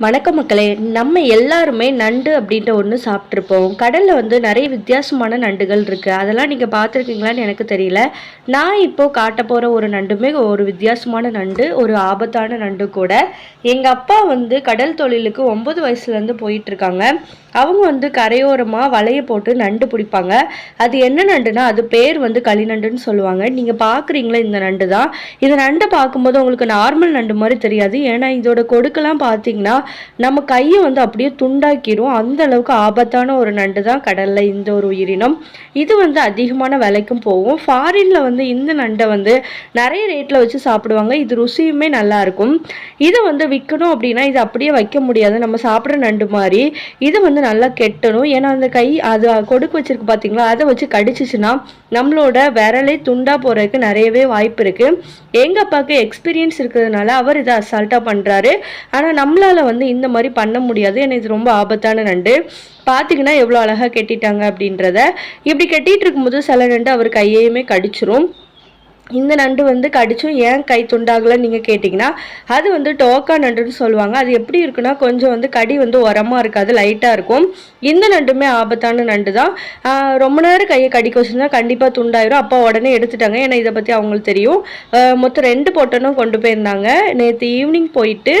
வணக்க மக்களே நம்ம எல்லாருமே நண்டு அப்படின்ற ஒன்று சாப்பிட்ருப்போம் கடலில் வந்து நிறைய வித்தியாசமான நண்டுகள் இருக்குது அதெல்லாம் நீங்கள் பார்த்துருக்கீங்களான்னு எனக்கு தெரியல. நான் இப்போது காட்ட போகிற ஒரு நண்டுமே ஒரு வித்தியாசமான நண்டு ஒரு ஆபத்தான நண்டு கூட. எங்கள் அப்பா வந்து கடல் தொழிலுக்கு ஒம்பது வயசுலேருந்து போயிட்டுருக்காங்க அவங்க வந்து கரையோரமாக வலையை போட்டு நண்டு பிடிப்பாங்க. அது என்ன நண்டுனா அது பேர் வந்து களிநண்டுன்னு சொல்லுவாங்க. நீங்கள் பார்க்குறீங்களா இந்த நண்டு தான் இந்த நண்டை பார்க்கும்போது உங்களுக்கு நார்மல் நண்டு மாதிரி தெரியாது. ஏன்னா இதோட கொடுக்கெல்லாம் பார்த்தீங்கன்னா நம்ம கையை வந்து அப்படியே துண்டாக்கிடும் அந்த அளவுக்கு ஆபத்தான ஒரு நண்டு தான் கடலில் இந்த ஒரு உயிரினம். இது வந்து அதிகமான விலைக்கும் போகும். ஃபாரினில் வந்து இந்த நண்டை வந்து நிறைய ரேட்டில் வச்சு சாப்பிடுவாங்க. இது ருசியுமே நல்லா இருக்கும். இதை வந்து விற்கணும் அப்படின்னா இது அப்படியே வைக்க முடியாது. நம்ம சாப்பிட்ற நண்டு மாதிரி. இது வந்து நல்லா கெட்டணும். ஏன்னா அந்த கை அது கொடுக்கு வச்சிருக்கு பார்த்தீங்களா அதை வச்சு கடிச்சிச்சுன்னா நம்மளோட விரலை துண்டா போகிறதுக்கு நிறையவே வாய்ப்பு இருக்குது எங்கள் அப்பாவுக்கு எக்ஸ்பீரியன்ஸ் இருக்கிறதுனால அவர் இதை அசால்ட்டாக பண்ணுறாரு ஆனால் நம்மளால் வந்து இந்த மாதிரி பண்ண முடியாது. ஏன்னா இது ரொம்ப ஆபத்தான நண்டு. பார்த்தீங்கன்னா எவ்வளோ அழகாக கெட்டிட்டாங்க அப்படின்றத. இப்படி கட்டிகிட்டு இருக்கும்போது சில நண்டு அவர் கையையுமே கடிச்சிரும். இந்த நண்டு வந்து கடிச்சும் ஏன் கை துண்டாகலன்னு நீங்கள் கேட்டிங்கன்னா அது வந்து டோக்கா நண்டுன்னு சொல்லுவாங்க. அது எப்படி இருக்குன்னா கொஞ்சம் வந்து கடி வந்து உரமாக இருக்காது லைட்டாக இருக்கும். இந்த நண்டுமே ஆபத்தான நண்டு தான் ரொம்ப நேரம் கையை கடிக்க வச்சுருந்தா கண்டிப்பாக துண்டாயிரும். அப்பா உடனே எடுத்துட்டாங்க. ஏன்னா இதை பற்றி அவங்களுக்கு தெரியும். மொத்தம் ரெண்டு பொட்டனும் கொண்டு போயிருந்தாங்க. நேற்று ஈவினிங் போயிட்டு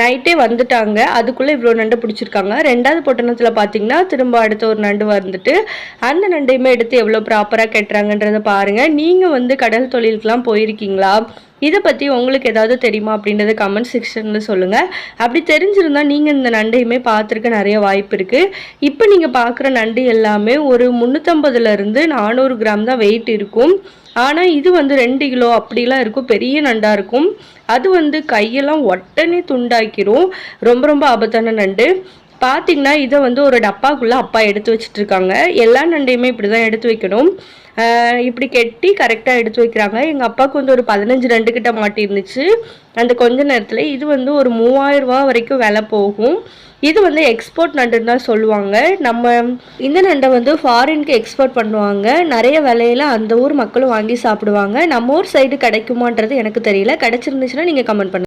நைட்டே வந்துட்டாங்க. அதுக்குள்ளே இவ்வளோ நண்டு பிடிச்சிருக்காங்க. ரெண்டாவது பொட்டணத்தில் பார்த்தீங்கன்னா திரும்ப அடுத்த ஒரு நண்டு வந்துட்டு அந்த நண்டையுமே எடுத்து எவ்வளோ ப்ராப்பராக கட்டுறாங்கன்றதை பாருங்கள் நீங்கள் வந்து கடல் தொழில் கோயிலுக்கெலாம் போயிருக்கீங்களா? இதை பற்றி உங்களுக்கு ஏதாவது தெரியுமா? அப்படின்றத கமெண்ட் செக்ஷனில் சொல்லுங்கள் அப்படி தெரிஞ்சிருந்தால் நீங்கள் இந்த நண்டையுமே பார்த்துருக்க நிறைய வாய்ப்பு இருக்குது இப்போ நீங்கள் பார்க்குற நண்டு எல்லாமே ஒரு முந்நூற்றம்பதுலேருந்து நானூறு கிராம் தான் வெயிட் இருக்கும். ஆனால் இது வந்து ரெண்டு கிலோ அப்படிலாம் இருக்கும். பெரிய நண்டாக இருக்கும். அது வந்து கையெல்லாம் உடனே துண்டாக்கிரும். ரொம்ப ரொம்ப ஆபத்தான நண்டு. பார்த்தீங்கன்னா இதை வந்து ஒரு டப்பாக்குள்ளே அப்பா எடுத்து வச்சுட்ருக்காங்க. எல்லா நண்டையுமே இப்படி தான் எடுத்து வைக்கணும். இப்படி கெட்டி கரெக்டாக எடுத்து வைக்கிறாங்க. எங்கள் அப்பாவுக்கு வந்து ஒரு பதினஞ்சு ரெண்டு கிட்ட மாட்டிருந்துச்சு. அந்த கொஞ்ச நேரத்தில் இது வந்து ஒரு மூவாயிரரூவா வரைக்கும் விலை போகும். இது வந்து எக்ஸ்போர்ட் நண்டுன்னு தான் சொல்லுவாங்க. நம்ம இந்த நண்டை வந்து ஃபாரினுக்கு எக்ஸ்போர்ட் பண்ணுவாங்க. நிறைய விலையில அந்த ஊர் மக்களும் வாங்கி சாப்பிடுவாங்க. நம்ம ஊர் சைடு கிடைக்குமான்றது எனக்கு தெரியல. கிடைச்சிருந்துச்சுன்னா நீங்கள் கமெண்ட் பண்ணுங்கள்